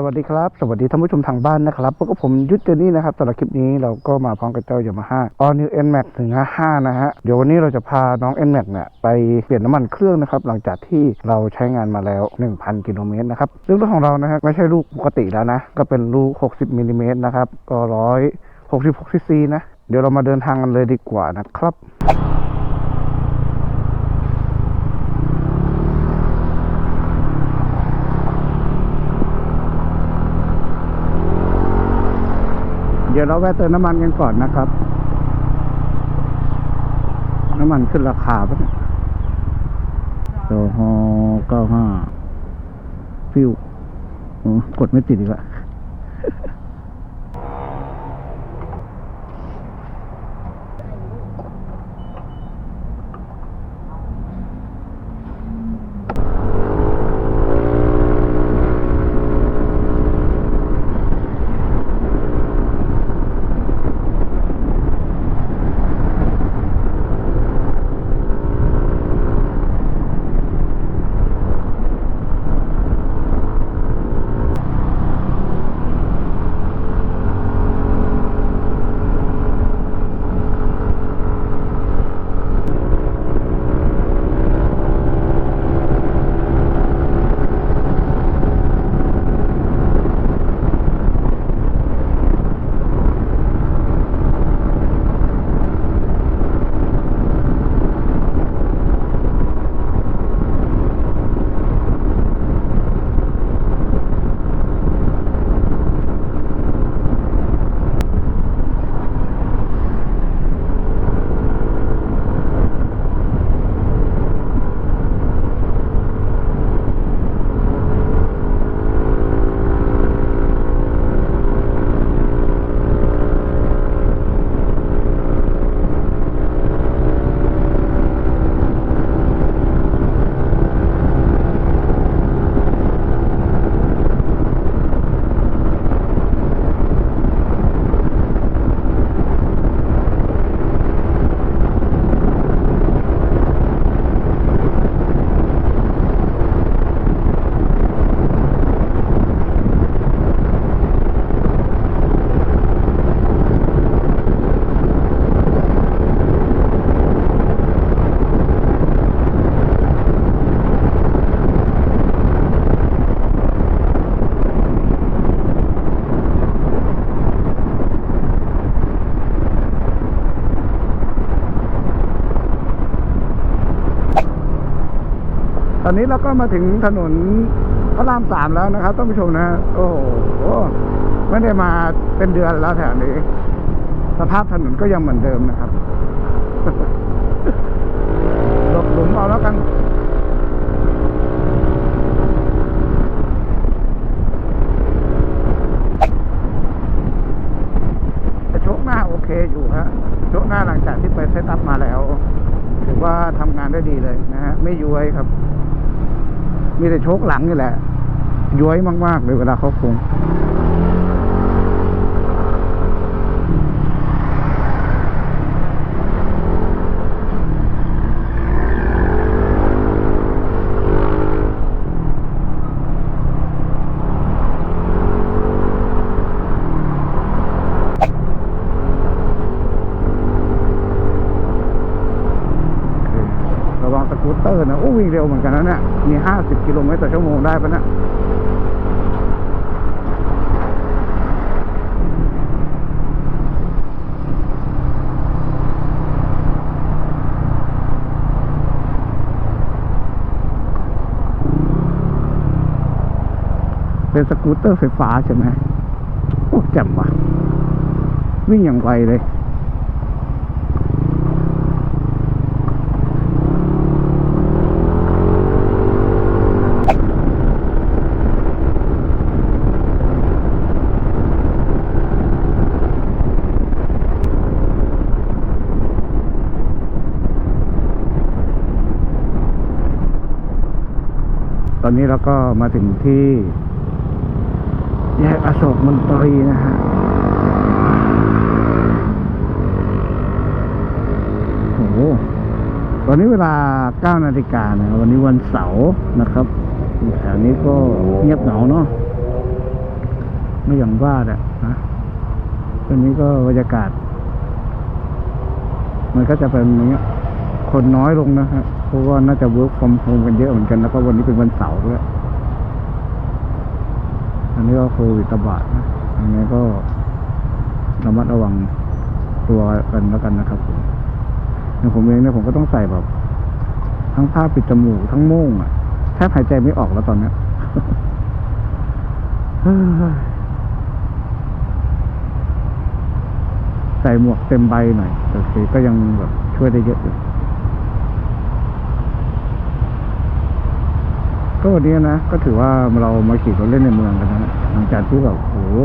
สวัสดีครับ สวัสดีท่านผู้ชมทางบ้านนะครับพวกบผมยุทธเจนี่นะครับสำหรับคลิปนี้เราก็มาพร้อมกับเจ้า Yamaha All New N Max ถึง55 นะฮะ เดี๋ยววันนี้เราจะพาน้อง N Max เนี่ยไปเปลี่ยนน้ำมันเครื่องนะครับ หลังจากที่เราใช้งานมาแล้ว 1,000 กิโลเมตรนะครับซึ่งรถของเรานะฮะไม่ใช่ลูกปกติแล้วนะ ก็เป็นลูก 60มิลลิเมตรนะครับ ก็166ซีซีนะ เดี๋ยวเรามาเดินทางกันเลยดีกว่านะครับ ดี๋ยวเราแวะเติมน้ำมันกันก่อนนะครับ น้ำมันขึ้นราคาปะเนี่ยโซฮอเก้าห้าฟิวกดไม่ติดอีกละ อนนี้เราก็มาถึงถนนพระรามสามแล้วนะครับท่านผู้ชมนะ โอ้โหไม่ได้มาเป็นเดือนแล้วแถวนี้ สภาพถนนก็ยังเหมือนเดิมนะครับ หลบหลุมเอาแล้วกัน แต่โชคหน้าโอเคอยู่ฮะโชคหน้าหลังจากที่ไปเซตอัพมาแล้ว ถือว่าทำงานได้ดีเลยนะฮะ ไม่ย้วยครับ มีแต่โชคหลังนี่แหละย้วยมากๆเลยเวลาเขาคง ระวังสกูตเตอร์นะโอ้วิ่งเร็วเหมือนกันนะเนี่ยมีห้าสิบกิโลเมตรต่อชั่วโมงได้ปะเนี่ยเป็นสกูตเตอร์ไฟฟ้าใช่ไหมโอ้แจ่มว่ะ วิ่งอย่างไวเลย ต อนนี้เราก็มาถึงที่ แยกอโศกมนตรีนะฮะโอ้โหตอนนี้เวลา 9 นาฬิกานะ วันนี้วันเสาร์นะครับแถวนี้ก็เงียบเหงาเนาะ ไม่อย่างว่าแหละนะวันนี้ก็บรรยากาศ มันก็จะเป็นอย่างเงี้ย คนน้อยลงนะครับ เพราะว่าน่าจะ work from home กันเยอะเหมือนกันแล้วก็วันนี้เป็นวันเสาร์ด้วยอันนี้ก็โควิดระบาดนะยังไงก็ระมัดระวังตัวกันแล้วกันนะครับผมอย่างผมเองเนี่ยผมก็ต้องใส่แบบ ทั้งผ้าปิดจมูกทั้งโม่งอะแทบหายใจไม่ออกแล้วตอนเนี้ยใส่หมวกเต็มใบหน่อยโอเคก็ยังแบบช่วยได้เยอะอยู่ ก็วันนี้นะ ก็ถือว่าเรามาขี่รถเล่นในเมืองกันนะหลังจากที่แบบโอ้โห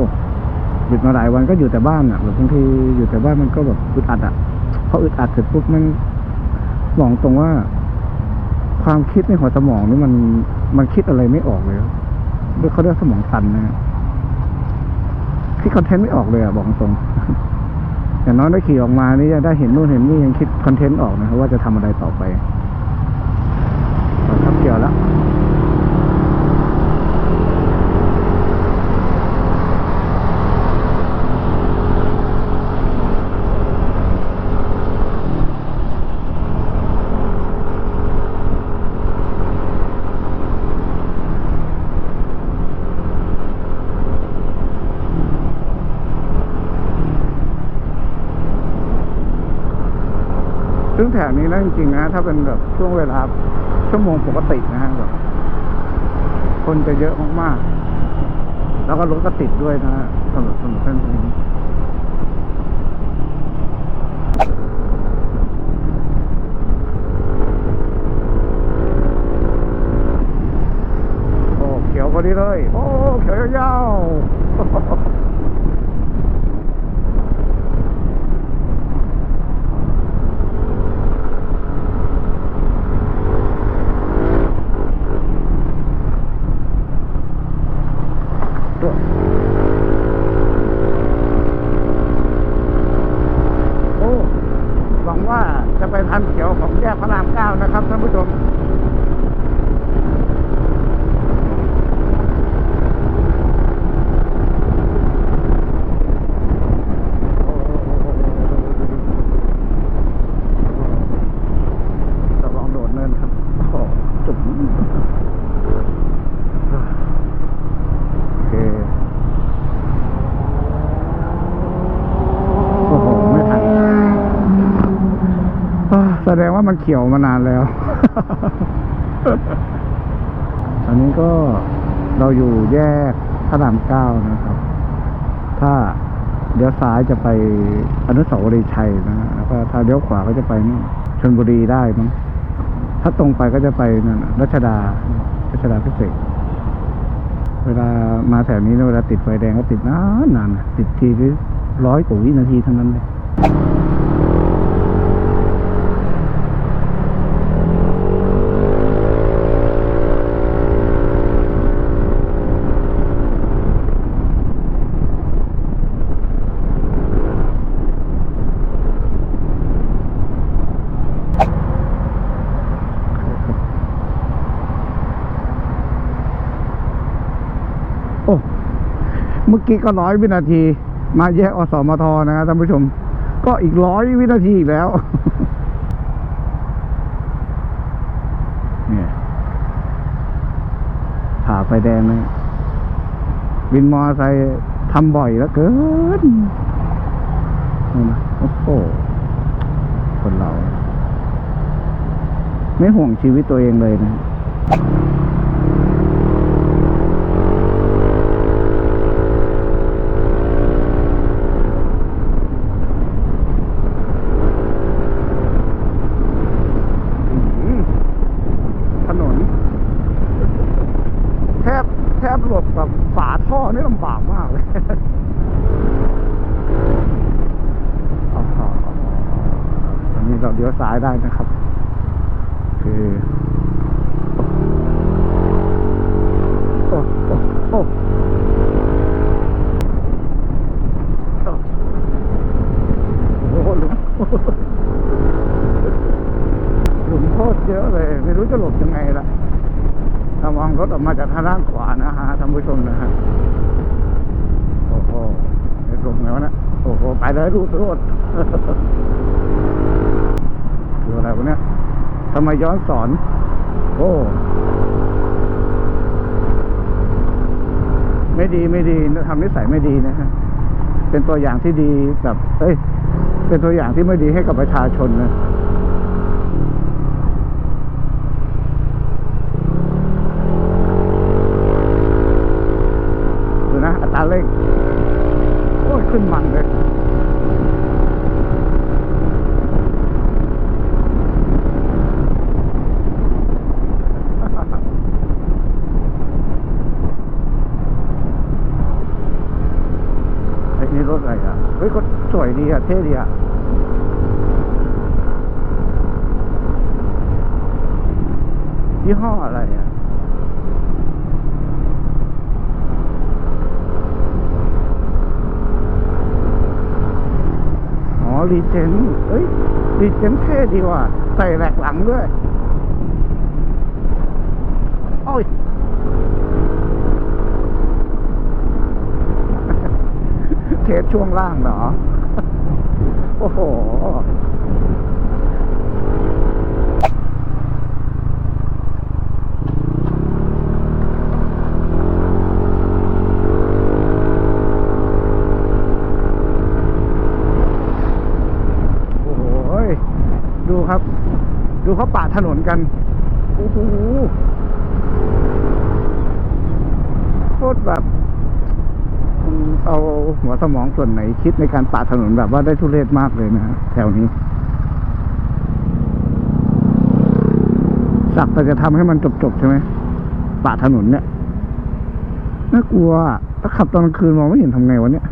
หยุดมาหลายวันก็อยู่แต่บ้านอะแบบบางทีอยู่แต่บ้านมันก็แบบอึดอัดอะพออึดอัดเสร็จปุ๊บมันบอกตรงว่า ความคิดในหัวสมองนี่มันมันคิดอะไรไม่ออกเลยด้วยเขาเรียกสมองตันนะคิดคอนเทนต์ไม่ออกเลยอะบอกตรงอย่างน้อยได้ขี่ออกมานี่ยังได้เห็นนู่นเห็นนี่ยังคิดคอนเทนต์ออกนะครับว่าจะทำอะไรต่อไปเราทับเกี่ยวแล้ว แถวนี้นะจริงๆนะ ถ้าเป็นแบบช่วงเวลาชั่วโมงปกตินะฮะแบบคนจะเยอะมากๆ แล้วก็รถก็ติดด้วยนะฮะสำหรับถนนเส้นนี้โอ้เขียวพอดีเลย โอ้เขียวยาวๆ โอ้ หวังว่าจะไปทันเขียวของแยกพระรามเก้านะครับท่านผู้ชม จะลองโดดเนินครับโอ้จุ๋มโอเค โอ้โห ไม่ทันอ่าแส ดงว่ามันเขียวมานานแล้ว ตอนนี้ก็เราอยู่แยกพระรามเก้านะครับ ถ้าเลี้ยวซ้ายจะไปอนุสาวรีย์ชัยนะแล้วก็ถ้าเลี้ยวขวาก็จะไปนี่ชลบุรีได้มั้ง ถ้าตรงไปก็จะไปนั่นรัชดา รัชดาพิเศษ เวลามาแถวนี้เนี่ยเวลาติดไฟแดงก็ติดนานนานๆติดทีร้อยกว่าวินาทีเท่านั้นเลย มื่อกี้ก็ร้อยวินาที มาแยกอสมทนะครับท่านผู้ชม ก็อีกร้อยวินาทีอีกแล้วเนี่ยผ่าไฟแดงเลยวินมอเตอร์ไซค์ทำบ่อยแล้วเกินนี่นะโอ้โหคนเรา ไม่ห่วงชีวิตตัวเองเลยนะ อืมถนน แทบแทบหลบแบบฝาท่อนี่ลำบากมากเลย อ๋ออันนี้เราเลี้ยวซ้ายได้นะครับ คือโอ้โอ้โอ้โอ้โอ้โหหลุม หลุมโคตรเยอะเลย ไม่รู้จะหลบยังไงละระวังรถออก มาจากทางด้านขวานะฮะท่านผู้ชมนะฮะโอ้โหไอ้ลมไงวะเนะโอ้โหไปเลยรูดรูดคืออะไรวะเนี่ยทำไมย้อนสอน โอ้ไม่ดีไม่ดีทำนิสัยไม่ดีนะฮะเป็นตัวอย่างที่ดีกับ เอ้ย เป็นตัวอย่างที่ไม่ดีให้กับประชาชนนะ ดูนะ อัตราเร่ง โอ้ย ขึ้นมันเลยไอ้นี่รถอะไรอะ เฮ้ยก็สวยดีอะ เท่ดีอะยี่ห้ออะไรอะ อ๋อ รีเจนเอ้ยรีเจนเท่ดีว่ะใส่แหลกหลังด้วยโอ้ยเทสช่วงล่างเหรอ โอ้โห โอ้โหยดูครับ ดู เขาปาดถนนกัน โอ้โหโคตรแบบเอาหัวสมองส่วนไหนคิดในการปาดถนนแบบว่าได้ทุเรศมากเลยนะแถวนี้ สักแต่จะทำให้มันจบๆใช่ไหมปาดถนนเนี่ยน่ากลัวอะถ้าขับตอนกลางคืนมองไม่เห็นทำไงวะเนี่ย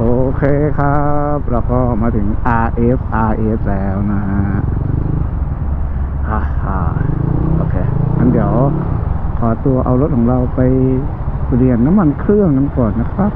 โอเคครับแล้วก็มาถึง RF RS แล้วนะฮะอ่าโอเคงั้นเดี๋ยว ขอตัวเอารถของเราไปเปลี่ยนน้ำมันเครื่องกันก่อนนะครับ